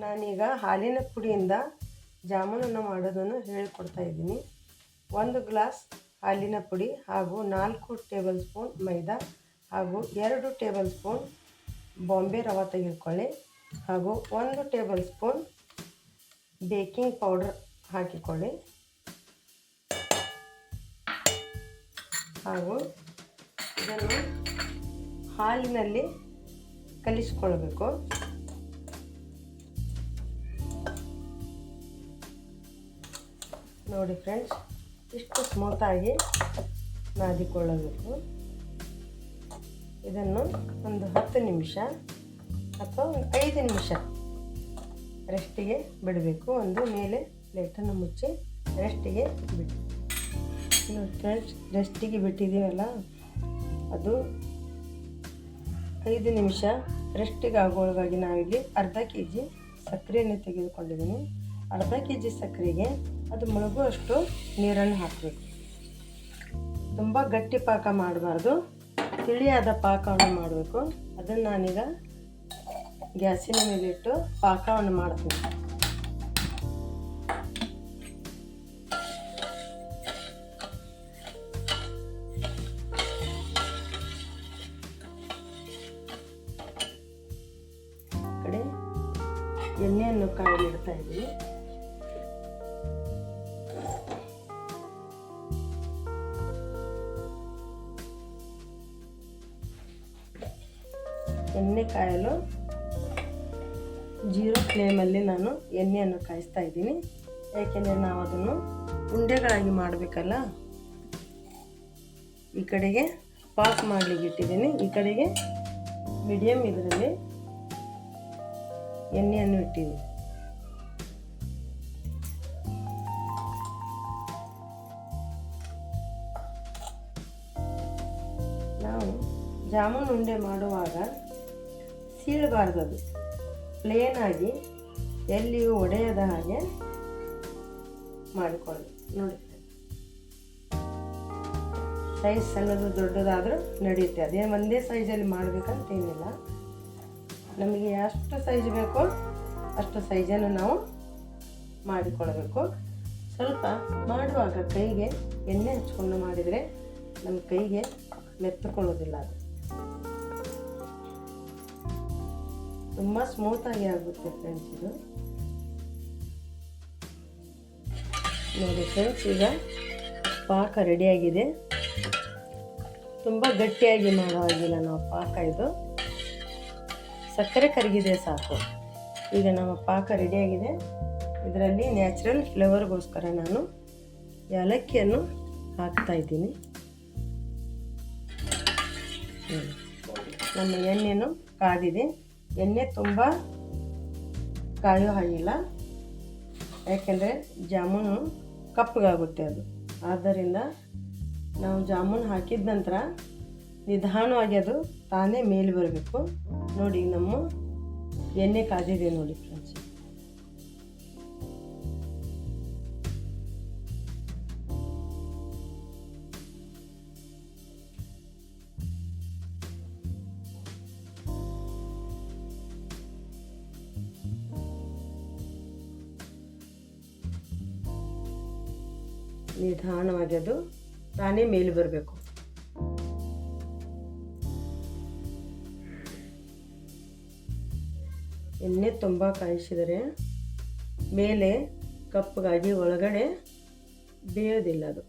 ನಾನೀಗ ಹಾಲಿನ ಪುಡಿಯಿಂದ ಜಾಮೂನನ್ನು ಮಾಡೋದನ್ನು ಹೇಳಿಕೊಡ್ತಾ ಇದ್ದೀನಿ. ಒಂದು ಗ್ಲಾಸ್ ಹಾಲಿನ ಪುಡಿ ಹಾಗೂ ನಾಲ್ಕು ಟೇಬಲ್ ಸ್ಪೂನ್ ಮೈದಾ ಹಾಗೂ ಎರಡು ಟೇಬಲ್ ಸ್ಪೂನ್ ಬಾಂಬೆ ರವೆ ತೆಗೆದುಕೊಳ್ಳಿ ಹಾಗೂ ಒಂದು ಟೇಬಲ್ ಸ್ಪೂನ್ ಬೇಕಿಂಗ್ ಪೌಡರ್ ಹಾಕಿಕೊಳ್ಳಿ. ಹಾಗೂ ಇದನ್ನು ಹಾಲಿನಲ್ಲಿ ಕಲಿಸ್ಕೊಳ್ಬೇಕು. ನೋಡಿ ಫ್ರೆಂಡ್ಸ್ ಇಷ್ಟು ಸ್ಮೂತಾಗಿ ನಾದಿಕೊಳ್ಳಬೇಕು. ಇದನ್ನು ಒಂದು ಹತ್ತು ನಿಮಿಷ ಅಥವಾ ಒಂದು ಐದು ನಿಮಿಷ ರೆಸ್ಟಿಗೆ ಬಿಡಬೇಕು. ಒಂದು ಮೇಲೆ ಪ್ಲೇಟನ್ನು ಮುಚ್ಚಿ ರೆಸ್ಟಿಗೆ ಬಿಡಿ. ನೋಡಿ ಫ್ರೆಂಡ್ಸ್ ರೆಸ್ಟಿಗೆ ಬಿಟ್ಟಿದ್ದೀವಲ್ಲ, ಅದು ಐದು ನಿಮಿಷ ರೆಸ್ಟಿಗೆ ಆಗೋಳಗಾಗಿ ನಾವಿಲ್ಲಿ ಅರ್ಧ ಕೆ ಜಿ ಸಕ್ಕರೆಯನ್ನು ತೆಗೆದುಕೊಂಡಿದ್ದೀನಿ. ಅರ್ಧ ಕೆ ಜಿ ಸಕ್ಕರೆಗೆ ಅದು ಮುಳುಗುವಷ್ಟು ನೀರನ್ನು ಹಾಕಬೇಕು. ತುಂಬ ಗಟ್ಟಿ ಪಾಕ ಮಾಡಬಾರ್ದು. ತಿಳಿಯಾದ ಪಾಕವನ್ನು ಮಾಡಬೇಕು. ಅದನ್ನು ನಾನೀಗ ಗ್ಯಾಸಿನ ಮೇಲಿಟ್ಟು ಪಾಕವನ್ನು ಮಾಡ್ತೀನಿ. ಎಣ್ಣೆಯನ್ನು ಎಣ್ಣೆಯನ್ನು ಕಾಯಲಿಡ್ತಾ ಇದ್ದೀನಿ. ಎಣ್ಣೆ ಕಾಯಲು ಜೀರೋ ಫ್ಲೇಮಲ್ಲಿ ನಾನು ಎಣ್ಣೆಯನ್ನು ಕಾಯಿಸ್ತಾ ಇದ್ದೀನಿ. ಯಾಕೆಂದರೆ ನಾವು ಅದನ್ನು ಉಂಡೆಗಳಾಗಿ ಮಾಡಬೇಕಲ್ಲ? ಈ ಕಡೆಗೆ ಪಾಕ್ ಮಾಡಲಿಕ್ಕೆ ಇಟ್ಟಿದ್ದೀನಿ. ಈ ಕಡೆಗೆ ಮೀಡಿಯಮ್ ಇದರಲ್ಲಿ ಎಣ್ಣೆಯನ್ನು ಇಟ್ಟಿದ್ದೀನಿ. ನಾವು ಜಾಮೂನ್ ಉಂಡೆ ಮಾಡುವಾಗ ಸೀಳಬಾರ್ದು ಅದು ಪ್ಲೇನಾಗಿ ಎಲ್ಲಿಯೂ ಒಡೆಯದ ಹಾಗೆ ಮಾಡಿಕೊಳ್ಳಿ. ನೋಡಿ. ಸೈಜ್ ಸಣ್ಣದು ದೊಡ್ಡದಾದರೂ ನಡೆಯುತ್ತೆ. ಅದೇ ಒಂದೇ ಸೈಜಲ್ಲಿ ಮಾಡಬೇಕಂತ ಏನಿಲ್ಲ. ನಮಗೆ ಎಷ್ಟು ಸೈಜ್ ಬೇಕೋ, ಅಷ್ಟು ಸೈಜನ್ನು ನಾವು ಮಾಡಿಕೊಳ್ಬೇಕು ಸ್ವಲ್ಪ ಮಾಡುವಾಗ ಕೈಗೆ ಎಣ್ಣೆ ಹಚ್ಕೊಂಡು ಮಾಡಿದರೆ ನಮ್ಮ ಕೈಗೆ ಮೆತ್ತುಕೊಳ್ಳೋದಿಲ್ಲ ಅದು. ತುಂಬ ಸ್ಮೂತಾಗಿ ಆಗುತ್ತೆ ಫ್ರೆಂಡ್ಸ್ ಇದು ನೋಡಿ ಫ್ರೆಂಡ್ಸ್ ಈಗ ಪಾಕ ರೆಡಿಯಾಗಿದೆ ತುಂಬ ಗಟ್ಟಿಯಾಗಿ ಮಾಡೋ ಹಾಗಿಲ್ಲ ನಾವು ಪಾಕ ಇದು. ಸಕ್ಕರೆ ಕರಗಿದೆ ಸಾಕು. ಈಗ ನಮ್ಮ ಪಾಕ ರೆಡಿಯಾಗಿದೆ ಇದರಲ್ಲಿ ನ್ಯಾಚುರಲ್ ಫ್ಲೇವರ್ಗೋಸ್ಕರ ನಾನು ಏಲಕ್ಕಿಯನ್ನು ಹಾಕ್ತಾ ಇದ್ದೀನಿ. ನಮ್ಮ ಎಣ್ಣೆನು ಕಾದಿದೆ. ಎಣ್ಣೆ ತುಂಬ ಕಾಯೋ ಹಾಗಿಲ್ಲ ಯಾಕೆಂದರೆ ಜಾಮೂನು ಕಪ್ಪಗಾಗುತ್ತೆ ಅದು. ಆದ್ದರಿಂದ ನಾವು ಜಾಮೂನು ಹಾಕಿದ ನಂತರ ನಿಧಾನವಾಗಿ ಅದು ತಾನೇ ಮೇಲೆ ಬರಬೇಕು. ನೋಡಿ ನಮ್ಮ ಎಣ್ಣೆ ಕಾದಿದೆ ನೋಡಿ ಫ್ರೆಂಡ್ಸ್. ನಿಧಾನವಾಗಿ ಅದು ತಾನೇ ಮೇಲೆ ಬರಬೇಕು. ಎಣ್ಣೆ ತುಂಬ ಕಾಯಿಸಿದರೆ ಮೇಲೆ ಕಪ್ಪಗಾಗಿ ಒಳಗಡೆ ಬೇಯೋದಿಲ್ಲ ಅದು.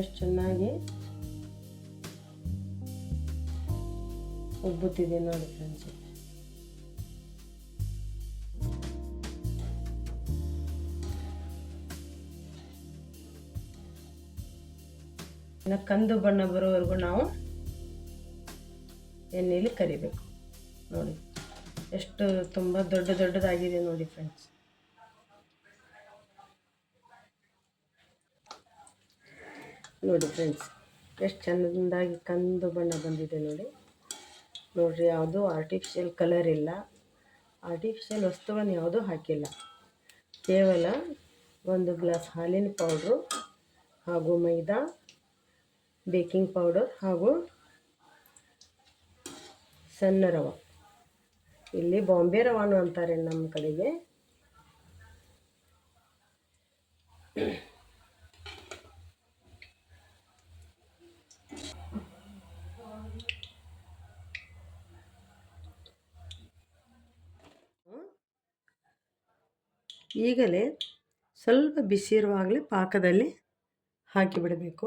ಎಷ್ಟು ಚೆನ್ನಾಗಿ ಉಬ್ಬುತ್ತಿದೆ ನೋಡಿ ಫ್ರೆಂಡ್ಸ್. ಇನ್ನು ಕಂದು ಬಣ್ಣ ಬರೋವರೆಗೂ ನಾವು ಎಣ್ಣೆಯಲ್ಲಿ ಕರಿಬೇಕು. ನೋಡಿ, ಎಷ್ಟು ತುಂಬ ದೊಡ್ಡ ದೊಡ್ಡದಾಗಿದೆ ನೋಡಿ ಫ್ರೆಂಡ್ಸ್ ನೋಡಿ ಫ್ರೆಂಡ್ಸ್ ಎಷ್ಟು ಚೆಂದಾಗಿ ಕಂದು ಬಣ್ಣ ಬಂದಿದೆ ನೋಡಿ. ನೋಡಿರಿ, ಯಾವುದೂ ಆರ್ಟಿಫಿಷಿಯಲ್ ಕಲರ್ ಇಲ್ಲ. ಆರ್ಟಿಫಿಷಿಯಲ್ ವಸ್ತುಗಳನ್ನು ಯಾವುದೂ ಹಾಕಿಲ್ಲ. ಕೇವಲ ಒಂದು ಗ್ಲಾಸ್ ಹಾಲಿನ ಪೌಡ್ರು ಹಾಗೂ ಮೈದಾ ಬೇಕಿಂಗ್ ಪೌಡರ್ ಹಾಗೂ ಸಣ್ಣ ರವೆ. ಇಲ್ಲಿ ಬಾಂಬೆ ರವಾನು ಅಂತಾರೆ ನಮ್ಮ ಕಡೆಗೆ. ಈಗಲೇ ಸ್ವಲ್ಪ ಬಿಸಿ ಇರುವಾಗಲೇ ಪಾಕದಲ್ಲಿ ಹಾಕಿಬಿಡಬೇಕು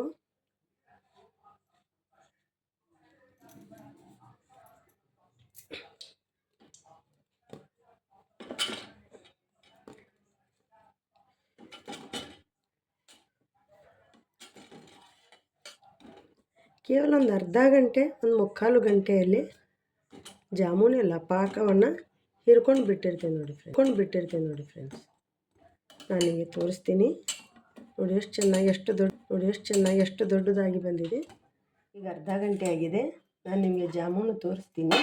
ಕೇವಲ ಒಂದು ಅರ್ಧ ಗಂಟೆ, ಒಂದು ಮುಕ್ಕಾಲು ಗಂಟೆಯಲ್ಲಿ ಜಾಮೂನ್ ಎಲ್ಲ ಪಾಕವನ್ನು ಹಿರ್ಕೊಂಡು ಬಿಟ್ಟಿರ್ತೇನೆ ನೋಡಿ ಫ್ರೆಂಡ್ಸ್ ಹಿರ್ಕೊಂಡು ಬಿಟ್ಟಿರ್ತೇನೆ ನೋಡಿ ಫ್ರೆಂಡ್ಸ್ ನಾನು ನಿಮಗೆ ತೋರಿಸ್ತೀನಿ. ನೋಡಿ ಎಷ್ಟು ಚೆನ್ನಾಗಿ, ಎಷ್ಟು ದೊಡ್ಡ, ನೋಡಿ ಎಷ್ಟು ಚೆನ್ನಾಗಿ, ಎಷ್ಟು ದೊಡ್ಡದಾಗಿ ಬಂದಿದೆ. ಈಗ ಅರ್ಧ ಗಂಟೆ ಆಗಿದೆ. ನಾನು ನಿಮಗೆ ಜಾಮೂನು ತೋರಿಸ್ತೀನಿ.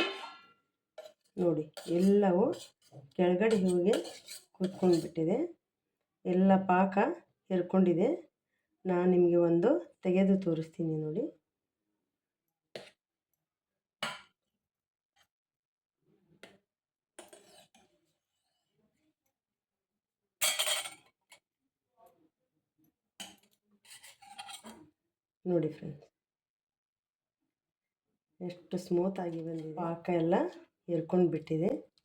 ನೋಡಿ, ಎಲ್ಲವೂ ಕೆಳಗಡೆ ಹೀಗೆ ಕೂತ್ಕೊಂಡ್ಬಿಟ್ಟಿದೆ ಎಲ್ಲ ಪಾಕ ಹಿರ್ಕೊಂಡಿದೆ. ನಾನು ನಿಮಗೆ ಒಂದು ತೆಗೆದು ತೋರಿಸ್ತೀನಿ ನೋಡಿ. ನೋಡಿ ಫ್ರೆಂಡ್ಸ್ ಎಷ್ಟು ಸ್ಮೂತಾಗಿ ಬಂದಿದೆ. ಪಾಕ ಎಲ್ಲ ಎರ್ಕೊಂಡು ಬಿಟ್ಟಿದೆ.